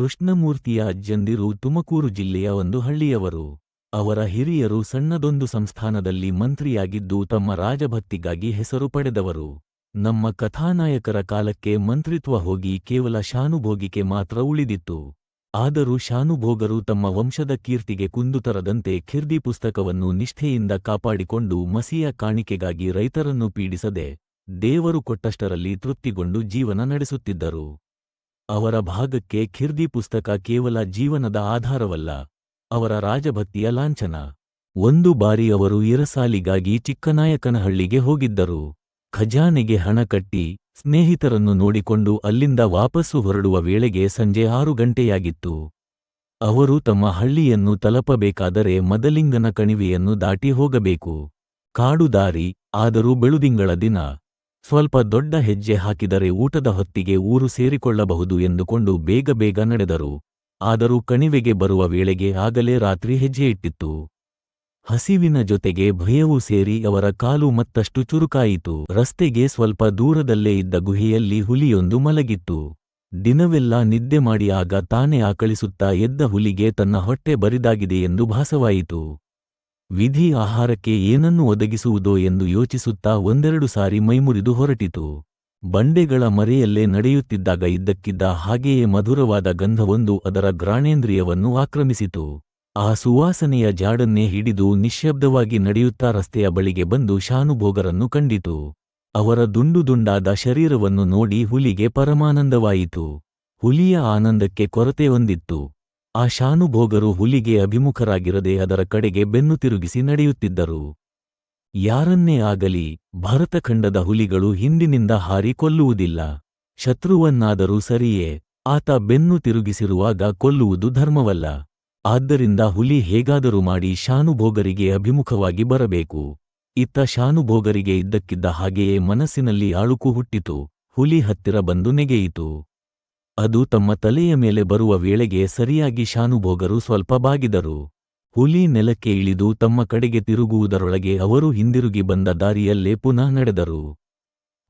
ಕೃಷ್ಣಮೂರ್ತಿಯ ಅಜ್ಜಂದಿರು ತುಮಕೂರು ಜಿಲ್ಲೆಯ ಒಂದು ಹಳ್ಳಿಯವರು. ಅವರ ಹಿರಿಯರು ಸಣ್ಣದೊಂದು ಸಂಸ್ಥಾನದಲ್ಲಿ ಮಂತ್ರಿಯಾಗಿದ್ದು ತಮ್ಮ ರಾಜಭಕ್ತಿಗಾಗಿ ಹೆಸರು ಪಡೆದವರು. ನಮ್ಮ ಕಥಾನಾಯಕರ ಕಾಲಕ್ಕೆ ಮಂತ್ರಿತ್ವ ಹೋಗಿ ಕೇವಲ ಶಾನುಭೋಗಿಕೆ ಮಾತ್ರ ಉಳಿದಿತ್ತು. ಆದರೂ ಶಾನುಭೋಗರು ತಮ್ಮ ವಂಶದ ಕೀರ್ತಿಗೆ ಕುಂದು ತರದಂತೆ ಖಿರ್ದಿ ಪುಸ್ತಕವನ್ನು ನಿಷ್ಠೆಯಿಂದ ಕಾಪಾಡಿಕೊಂಡು ಮಸಿಯ ಕಾಣಿಕೆಗಾಗಿ ರೈತರನ್ನು ಪೀಡಿಸದೆ ದೇವರು ಕೊಟ್ಟಷ್ಟರಲ್ಲಿ ತೃಪ್ತಿಗೊಂಡು ಜೀವನ ನಡೆಸುತ್ತಿದ್ದರು. ಅವರ ಭಾಗಕ್ಕೆ ಖಿರ್ದಿ ಪುಸ್ತಕ ಕೇವಲ ಜೀವನದ ಆಧಾರವಲ್ಲ, ಅವರ ರಾಜಭಕ್ತಿಯ ಲಾಂಛನ. ಒಂದು ಬಾರಿ ಅವರು ಇರಸಾಲಿಗಾಗಿ ಚಿಕ್ಕನಾಯಕನಹಳ್ಳಿಗೆ ಹೋಗಿದ್ದರು. ಖಜಾನೆಗೆ ಹಣ ಕಟ್ಟಿ ಸ್ನೇಹಿತರನ್ನು ನೋಡಿಕೊಂಡು ಅಲ್ಲಿಂದ ವಾಪಸ್ಸು ಹೊರಡುವ ವೇಳೆಗೆ ಸಂಜೆ ಆರು ಗಂಟೆಯಾಗಿತ್ತು. ಅವರು ತಮ್ಮ ಹಳ್ಳಿಯನ್ನು ತಲಪಬೇಕಾದರೆ ಮದಲಿಂಗನ ಕಣಿವೆಯನ್ನು ದಾಟಿ ಹೋಗಬೇಕು. ಕಾಡು ದಾರಿ ಆದರೂ ಬೆಳುದಿಂಗಳ ದಿನ. ಸ್ವಲ್ಪ ದೊಡ್ಡ ಹೆಜ್ಜೆ ಹಾಕಿದರೆ ಊಟದ ಹೊತ್ತಿಗೆ ಊರು ಸೇರಿಕೊಳ್ಳಬಹುದು ಎಂದುಕೊಂಡು ಬೇಗ ಬೇಗ ನಡೆದರು. ಆದರೂ ಕಣಿವೆಗೆ ಬರುವ ವೇಳೆಗೆ ಆಗಲೇ ರಾತ್ರಿ ಹೆಜ್ಜೆ ಇಟ್ಟಿತ್ತು. ಹಸಿವಿನ ಜೊತೆಗೆ ಭಯವೂ ಸೇರಿ ಅವರ ಕಾಲು ಮತ್ತಷ್ಟು ಚುರುಕಾಯಿತು. ರಸ್ತೆಗೆ ಸ್ವಲ್ಪ ದೂರದಲ್ಲೇ ಇದ್ದ ಗುಹೆಯಲ್ಲಿ ಹುಲಿಯೊಂದು ಮಲಗಿತ್ತು. ದಿನವೆಲ್ಲ ನಿದ್ದೆ ಮಾಡಿ ಆಗ ತಾನೇ ಆಕಳಿಸುತ್ತಾ ಎದ್ದ ಹುಲಿಗೆ ತನ್ನ ಹೊಟ್ಟೆ ಬರಿದಾಗಿದೆ ಎಂದು ಭಾಸವಾಯಿತು. ವಿಧಿ ಆಹಾರಕ್ಕೆ ಏನನ್ನು ಒದಗಿಸುವುದೋ ಎಂದು ಯೋಚಿಸುತ್ತಾ ಒಂದೆರಡು ಸಾರಿ ಮೈಮುರಿದು ಹೊರಟಿತು. ಬಂಡೆಗಳ ಮರೆಯಲ್ಲೇ ನಡೆಯುತ್ತಿದ್ದಾಗ ಇದ್ದಕ್ಕಿದ್ದ ಹಾಗೆಯೇ ಮಧುರವಾದ ಗಂಧವೊಂದು ಅದರ ಗ್ರಾಣೇಂದ್ರಿಯವನ್ನು ಆಕ್ರಮಿಸಿತು. ಆ ಸುವಾಸನೆಯ ಜಾಡನ್ನೇ ಹಿಡಿದು ನಿಶ್ಶಬ್ದವಾಗಿ ನಡೆಯುತ್ತಾ ರಸ್ತೆಯ ಬಳಿಗೆ ಬಂದು ಶಾನುಭೋಗರನ್ನು ಕಂಡಿತು. ಅವರ ದುಂಡು ದುಂಡಾದ ಶರೀರವನ್ನು ನೋಡಿ ಹುಲಿಗೆ ಪರಮಾನಂದವಾಯಿತು. ಹುಲಿಯ ಆನಂದಕ್ಕೆ ಕೊರತೆ ಹೊಂದಿತ್ತು. ಆ ಶಾನುಭೋಗರು ಹುಲಿಗೆ ಅಭಿಮುಖರಾಗಿರದೆ ಅದರ ಕಡೆಗೆ ಬೆನ್ನು ತಿರುಗಿಸಿ ನಡೆಯುತ್ತಿದ್ದರು. ಯಾರನ್ನೇ ಆಗಲಿ ಭರತಖಂಡದ ಹುಲಿಗಳು ಹಿಂದಿನಿಂದ ಹಾರಿ ಕೊಲ್ಲುವುದಿಲ್ಲ. ಶತ್ರುವನ್ನಾದರೂ ಸರಿಯೇ, ಆತ ಬೆನ್ನು ತಿರುಗಿಸಿರುವಾಗ ಕೊಲ್ಲುವುದು ಧರ್ಮವಲ್ಲ. ಆದ್ದರಿಂದ ಹುಲಿ ಹೇಗಾದರೂ ಮಾಡಿ ಶಾನುಭೋಗರಿಗೆ ಅಭಿಮುಖವಾಗಿ ಬರಬೇಕು. ಇತ್ತ ಶಾನುಭೋಗರಿಗೆ ಇದ್ದಕ್ಕಿದ್ದ ಹಾಗೆಯೇ ಮನಸ್ಸಿನಲ್ಲಿ ಆಳುಕು ಹುಟ್ಟಿತು. ಹುಲಿ ಹತ್ತಿರ ಬಂದು ನೆಗೆಯಿತು. ಅದು ತಮ್ಮ ತಲೆಯ ಮೇಲೆ ಬರುವ ವೇಳೆಗೆ ಸರಿಯಾಗಿ ಶಾನುಭೋಗರು ಸ್ವಲ್ಪ ಬಾಗಿದರು. ಹುಲಿ ನೆಲಕ್ಕೆ ಇಳಿದು ತಮ್ಮ ಕಡೆಗೆ ತಿರುಗುವುದರೊಳಗೆ ಅವರು ಹಿಂದಿರುಗಿ ಬಂದ ದಾರಿಯಲ್ಲೇ ಪುನಃ ನಡೆದರು.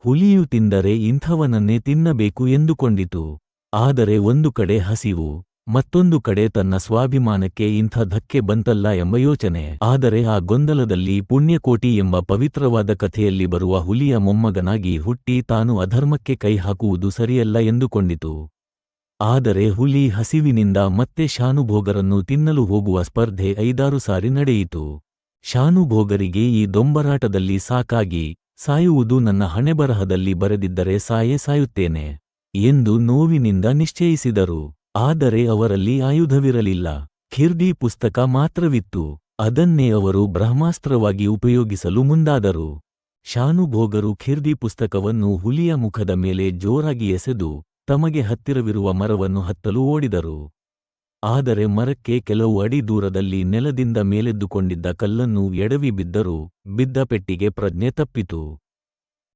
ಹುಲಿಯು ತಿಂದರೆ ಇಂಥವನನ್ನೇ ತಿನ್ನಬೇಕು ಎಂದುಕೊಂಡಿತು. ಆದರೆ ಒಂದು ಕಡೆ ಹಸಿವು, ಮತ್ತೊಂದು ಕಡೆ ತನ್ನ ಸ್ವಾಭಿಮಾನಕ್ಕೆ ಇಂಥ ಧಕ್ಕೆ ಬಂತಲ್ಲ ಎಂಬ ಯೋಚನೆ. ಆದರೆ ಆ ಗೊಂದಲದಲ್ಲಿ ಪುಣ್ಯಕೋಟಿ ಎಂಬ ಪವಿತ್ರವಾದ ಕಥೆಯಲ್ಲಿ ಬರುವ ಹುಲಿಯ ಮೊಮ್ಮಗನಾಗಿ ಹುಟ್ಟಿ ತಾನು ಅಧರ್ಮಕ್ಕೆ ಕೈ ಹಾಕುವುದು ಸರಿಯಲ್ಲ ಎಂದುಕೊಂಡಿತು. ಆದರೆ ಹುಲಿ ಹಸಿವಿನಿಂದ ಮತ್ತೆ ಶಾನುಭೋಗರನ್ನು ತಿನ್ನಲು ಹೋಗುವ ಸ್ಪರ್ಧೆ ಐದಾರು ಸಾರಿ ನಡೆಯಿತು. ಶಾನುಭೋಗರಿಗೆ ಈ ದೊಂಬರಾಟದಲ್ಲಿ ಸಾಕಾಗಿ ಸಾಯುವುದು ನನ್ನ ಹಣೆಬರಹದಲ್ಲಿ ಬರೆದಿದ್ದರೆ ಸಾಯೇ ಸಾಯುತ್ತೇನೆ ಎಂದು ನೋವಿನಿಂದ ನಿಶ್ಚಯಿಸಿದರು. ಆದರೆ ಅವರಲ್ಲಿ ಆಯುಧವಿರಲಿಲ್ಲ. ಖಿರ್ದಿ ಪುಸ್ತಕ ಮಾತ್ರವಿತ್ತು. ಅದನ್ನೇ ಅವರು ಬ್ರಹ್ಮಾಸ್ತ್ರವಾಗಿ ಉಪಯೋಗಿಸಲು ಮುಂದಾದರು. ಶಾನುಭೋಗರು ಖಿರ್ದಿ ಪುಸ್ತಕವನ್ನು ಹುಲಿಯ ಮುಖದ ಮೇಲೆ ಜೋರಾಗಿ ಎಸೆದು ತಮಗೆ ಹತ್ತಿರವಿರುವ ಮರವನ್ನು ಹತ್ತಲು ಓಡಿದರು. ಆದರೆ ಮರಕ್ಕೆ ಕೆಲವು ಅಡಿ ದೂರದಲ್ಲಿ ನೆಲದಿಂದ ಮೇಲೆದ್ದುಕೊಂಡಿದ್ದ ಕಲ್ಲನ್ನು ಎಡವಿ ಬಿದ್ದರು, ಬಿದ್ದ ಪೆಟ್ಟಿಗೆ ಪ್ರಜ್ಞೆ ತಪ್ಪಿತು.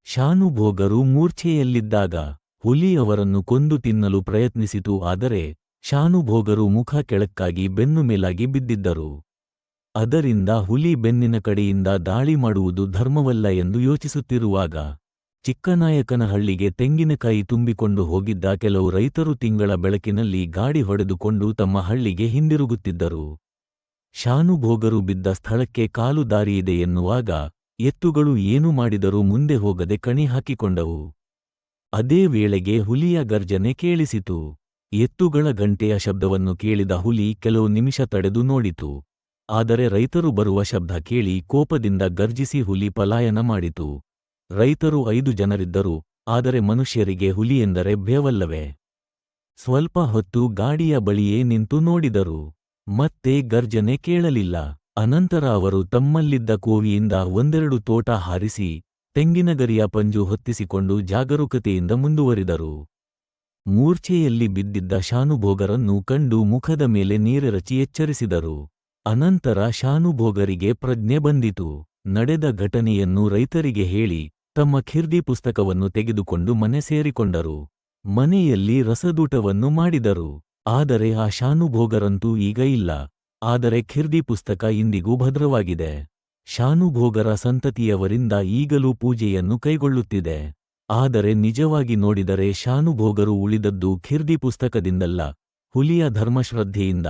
ಶಾನುಭೋಗರು ಮೂರ್ಛೆಯಲ್ಲಿದ್ದಾಗ ಹುಲಿ ಅವರನ್ನು ಕೊಂದು ತಿನ್ನಲು ಪ್ರಯತ್ನಿಸಿತು, ಆದರೆ ಶಾನುಭೋಗರು ಮುಖ ಕೆಳಕ್ಕಾಗಿ ಬೆನ್ನು ಮೇಲಾಗಿ ಬಿದ್ದಿದ್ದರು. ಅದರಿಂದ ಹುಲಿ ಬೆನ್ನಿನ ಕಡೆಯಿಂದ ದಾಳಿ ಮಾಡುವುದು ಧರ್ಮವಲ್ಲ ಎಂದು ಯೋಚಿಸುತ್ತಿರುವಾಗ ಚಿಕ್ಕನಾಯಕನಹಳ್ಳಿಗೆ ತೆಂಗಿನಕಾಯಿ ತುಂಬಿಕೊಂಡು ಹೋಗಿದ್ದ ಕೆಲವು ರೈತರು ತಿಂಗಳ ಬೆಳಕಿನಲ್ಲಿ ಗಾಡಿ ಹೊಡೆದುಕೊಂಡು ತಮ್ಮ ಹಳ್ಳಿಗೆ ಹಿಂದಿರುಗುತ್ತಿದ್ದರು. ಶಾನುಭೋಗರು ಬಿದ್ದ ಸ್ಥಳಕ್ಕೆ ಕಾಲು ದಾರಿಯಿದೆ ಎನ್ನುವಾಗ ಎತ್ತುಗಳು ಏನು ಮಾಡಿದರೂ ಮುಂದೆ ಹೋಗದೆ ಕಣಿ ಹಾಕಿಕೊಂಡವು. ಅದೇ ವೇಳೆಗೆ ಹುಲಿಯ ಗರ್ಜನೆ ಕೇಳಿಸಿತು. ಎತ್ತುಗಳ ಗಂಟೆಯ ಶಬ್ದವನ್ನು ಕೇಳಿದ ಹುಲಿ ಕೆಲವು ನಿಮಿಷ ತಡೆದು ನೋಡಿತು. ಆದರೆ ರೈತರು ಬರುವ ಶಬ್ದ ಕೇಳಿ ಕೋಪದಿಂದ ಗರ್ಜಿಸಿ ಹುಲಿ ಪಲಾಯನ ಮಾಡಿತು. ರೈತರು ಐದು ಜನರಿದ್ದರು, ಆದರೆ ಮನುಷ್ಯರಿಗೆ ಹುಲಿಯೆಂದರೆ ಭಯವಲ್ಲವೇ? ಸ್ವಲ್ಪ ಹೊತ್ತು ಗಾಡಿಯ ಬಳಿಯೇ ನಿಂತು ನೋಡಿದರು. ಮತ್ತೆ ಗರ್ಜನೆ ಕೇಳಲಿಲ್ಲ. ಅನಂತರ ಅವರು ತಮ್ಮಲ್ಲಿದ್ದ ಕೋವಿಯಿಂದ ಒಂದೆರಡು ತೋಟ ಹಾರಿಸಿ, ತೆಂಗಿನಗರಿಯ ಪಂಜು ಹೊತ್ತಿಸಿಕೊಂಡು ಜಾಗರೂಕತೆಯಿಂದ ಮುಂದುವರಿದರು. ಮೂರ್ಛೆಯಲ್ಲಿ ಬಿದ್ದಿದ್ದ ಶಾನುಭೋಗರನ್ನು ಕಂಡು ಮುಖದ ಮೇಲೆ ನೀರೆರಚಿ ಎಚ್ಚರಿಸಿದರು. ಅನಂತರ ಶಾನುಭೋಗರಿಗೆ ಪ್ರಜ್ಞೆ ಬಂದಿತು. ನಡೆದ ಘಟನೆಯನ್ನು ರೈತರಿಗೆ ಹೇಳಿ ತಮ್ಮ ಖಿರ್ದಿ ಪುಸ್ತಕವನ್ನು ತೆಗೆದುಕೊಂಡು ಮನೆ ಸೇರಿಕೊಂಡರು. ಮನೆಯಲ್ಲಿ ರಸದೂಟವನ್ನು ಮಾಡಿದರು. ಆದರೆ ಆ ಶಾನುಭೋಗರಂತೂ ಈಗ ಇಲ್ಲ. ಆದರೆ ಖಿರ್ದಿ ಪುಸ್ತಕ ಇಂದಿಗೂ ಭದ್ರವಾಗಿದೆ. ಶಾನುಭೋಗರ ಸಂತತಿಯವರಿಂದ ಈಗಲೂ ಪೂಜೆಯನ್ನು ಕೈಗೊಳ್ಳುತ್ತಿದೆ. ಆದರೆ ನಿಜವಾಗಿ ನೋಡಿದರೆ ಶಾನುಭೋಗರು ಉಳಿದದ್ದು ಖಿರ್ದಿ ಪುಸ್ತಕದಿಂದಲ್ಲ, ಹುಲಿಯ ಧರ್ಮಶ್ರದ್ಧೆಯಿಂದ.